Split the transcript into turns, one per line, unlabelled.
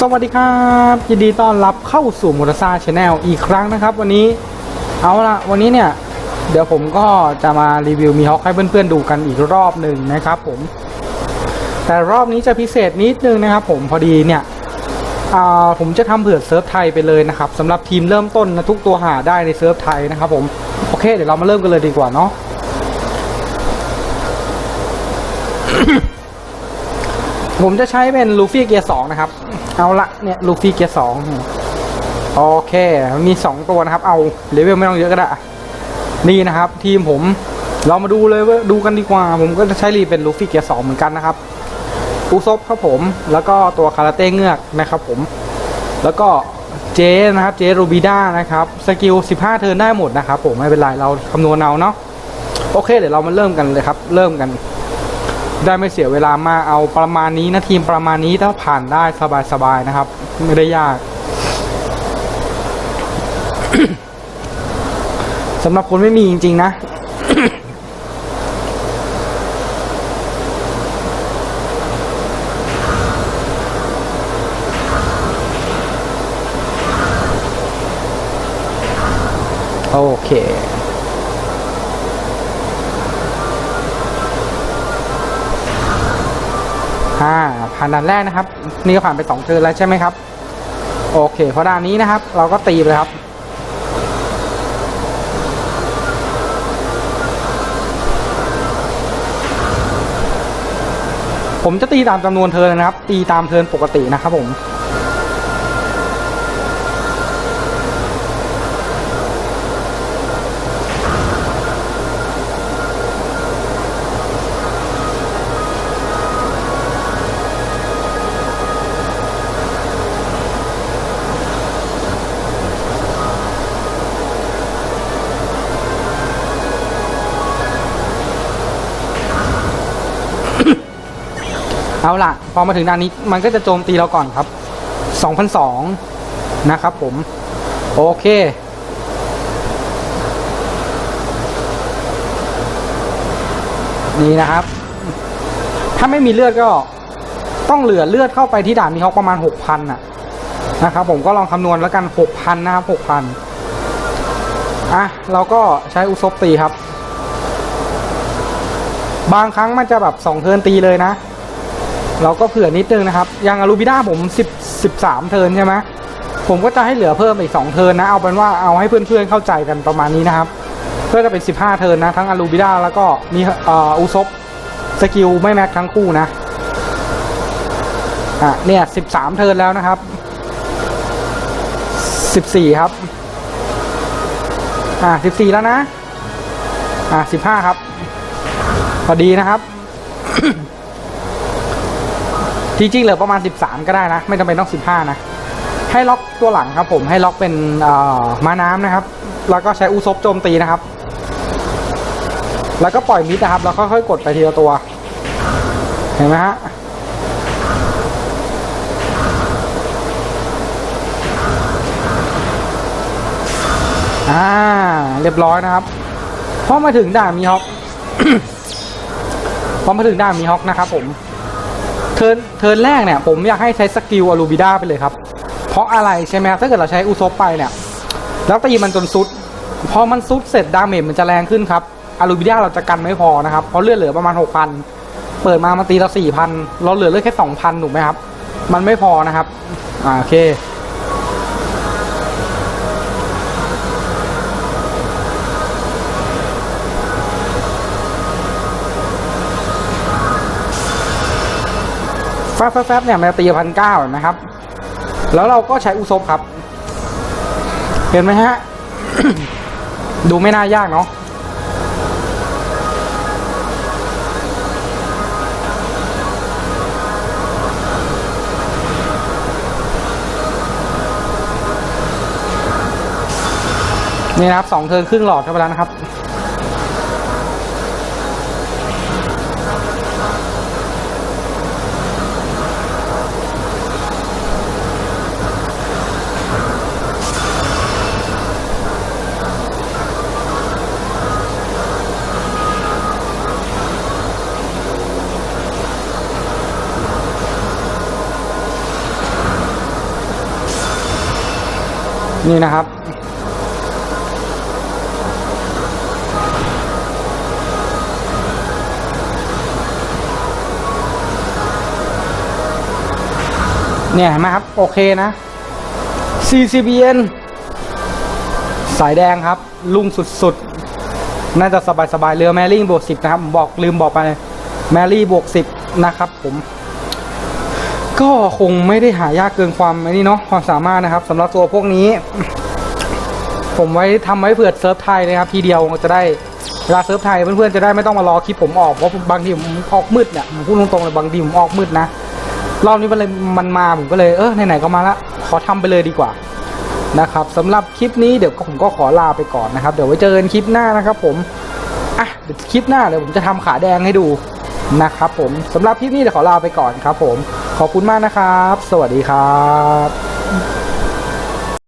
สวัสดีครับ ยินดีต้อนรับเข้าสู่มอเตอร์ซาชาแนลอีกครั้งนะครับ วันนี้เอาละวันนี้เนี่ย เดี๋ยวผมก็จะมารีวิวมีฮอคให้เพื่อนๆดูกันอีกรอบหนึ่งนะครับผม แต่รอบนี้จะพิเศษนิดนึงนะครับผมพอดีเนี่ยอ่าผมจะทำเผื่อเซิร์ฟไทยไปเลยนะครับสำหรับทีมเริ่มต้นนะทุกตัวหาได้ในเซิร์ฟไทยนะครับผมโอเค เดี๋ยวเรามาเริ่มกันเลยดีกว่าเนาะ ผมจะใช้เป็นลูฟี่เกียร์สองนะครับ เอาละเนี่ยลูฟี่เกียร์สองโอเค มีสองตัวนะครับ เอาเลเวลไม่ต้องเยอะก็ได้ นี่นะครับ ทีมผมเรามาดูเลยว่าดูกันดีกว่า ผมก็จะใช้รีเป็นลูฟี่เกียร์สองเหมือนกันนะครับอุซบครับผม แล้วก็ตัวคาราเต้เงือกนะครับผม แล้วก็เจนะครับเจรูบิด้านะครับสกิล 15 เทิร์นได้หมดนะครับผมไม่เป็นไรเราคำนวณเอาเนาะโอเค เดี๋ยวเรามาเริ่มกันเลยครับ เริ่มกัน ได้ไม่เสียเวลามากเอาประมาณนี้นะทีมประมาณนี้ถ้าผ่านได้สบายๆนะครับ ไม่ได้ยากสำหรับคนไม่มีจริง ๆ นะโอเค ผ่านด่านแรกนะครับ นี่ก็ผ่านไปสองเทิร์นแล้วใช่ไหมครับ โอเคเพราะด่านนี้นะครับ เราก็ตีเลยครับ ผมจะตีตามจำนวนเทิร์นนะครับ ตีตามเทิร์นปกตินะครับผม เอาล่ะ พอมาถึงด้านนี้มันก็จะโจมตีเราก่อนครับ2,002นะครับผม โอเคนี่นะครับ ถ้าไม่มีเลือดก็ต้องเหลือเลือดเข้าไปที่ด่านมีฮอกประมาณ6,000น่ะนะครับผมก็ลองคำนวณแล้วกัน6,000นะครับ6,000อะเราก็ใช้อุซบตีครับ บางครั้งมันจะแบบ2เทินตีเลยนะ เราก็เผื่อนิดนึงนะครับอย่างอารูบิด้าผม10 13 เทิร์นใช่ไหมผมก็จะให้เหลือเพิ่มอีก 2 เทิร์นนะ เอาเป็นว่าเอาให้เพื่อนๆเข้าใจกันประมาณนี้นะครับ เพื่อจะเป็น 15 เทิร์นนะ ทั้งอารูบิด้าแล้วก็มีอุซบสกิลไม่แม็กทั้งคู่นะอะเนี่ย 13 เทิร์นแล้วนะครับ 14 ครับ อะ 14 แล้วนะ อะ 15 ครับ พอดีนะครับ จริงๆเหลือประมาณ 13 ก็ได้นะ ไม่จำเป็นต้อง 15 นะ ให้ล็อกตัวหลังครับผมให้ล็อกเป็นม้าน้ำนะครับ แล้วก็ใช้อุซบโจมตีนะครับ แล้วก็ปล่อยมิดนะครับ แล้วค่อยๆกดไปทีละตัว เห็นไหมฮะอ่าเรียบร้อยนะครับพอมาถึงด่านมีฮอกพอมาถึงด่านมีฮอกนะครับผม เทิร์นเทิร์นแรกเนี่ยผมอยากให้ใช้สกิลอลูบิด้าไปเลยครับ เพราะอะไรใช่ไหมครับถ้าเกิดเราใช้อุซบไปเนี่ยแล้วตีมันจนซุด พอมันซุดเสร็จดาเมจมันจะแรงขึ้นครับอลูบิด้าเราจะกันไม่พอนะครับเพราะเลือดเหลือประมาณ 6,000 เปิดมามันตีเรา4,000 เราเหลือเลือดแค่ 2,000 ถูกไหมครับ มันไม่พอนะครับ อ่าโอเค แฟบแฟบเนี่ยมันจะตีพันเก้าเห็นะครับ แล้วเราก็ใช้อุซบครับ เห็นไหมฮะ ดูไม่น่ายากเนาะนี่นะครับสองเทินครึ่งหลอดเข้าไปแล้วนะครับ นี่นะครับ เนี่ยเห็นไหมครับ โอเคนะ CCBN สายแดงครับ ลุงสุดๆ น่าจะสบายๆ เรือแมรี่บวกสิบนะครับ บอกลืมบอกไป แมรี่บวกสิบนะครับผม ก็คงไม่ได้หายากเกินความอ้นี่เนาะความสามารถนะครับสำหรับตัวพวกนี้ ผมไว้ทำไว้เผื่อเซิร์ฟไทยนะครับ ทีเดียวจะได้เวลาเซิร์ฟไทยเพื่อนๆจะได้ไม่ต้องมารอคลิปผมออกเพราะบางทีผมออกมืดเนี่ยผมพูดตรงๆเลยบางทีผมออกมืดนะรอบนี้มันเลยมันมาผมก็เลยเออไหนๆก็มาละขอทำไปเลยดีกว่านะครับสำหรับคลิปนี้เดี๋ยวผมก็ขอลาไปก่อนนะครับ เดี๋ยวไว้เจอกันคลิปหน้านะครับ ผมอะคลิปหน้าเดี๋ยวผมจะทำขาแดงให้ดู นะครับผมสำหรับคลิปนี้เดี๋ยวขอลาไปก่อนครับผม ขอบคุณมากนะครับ สวัสดีครับ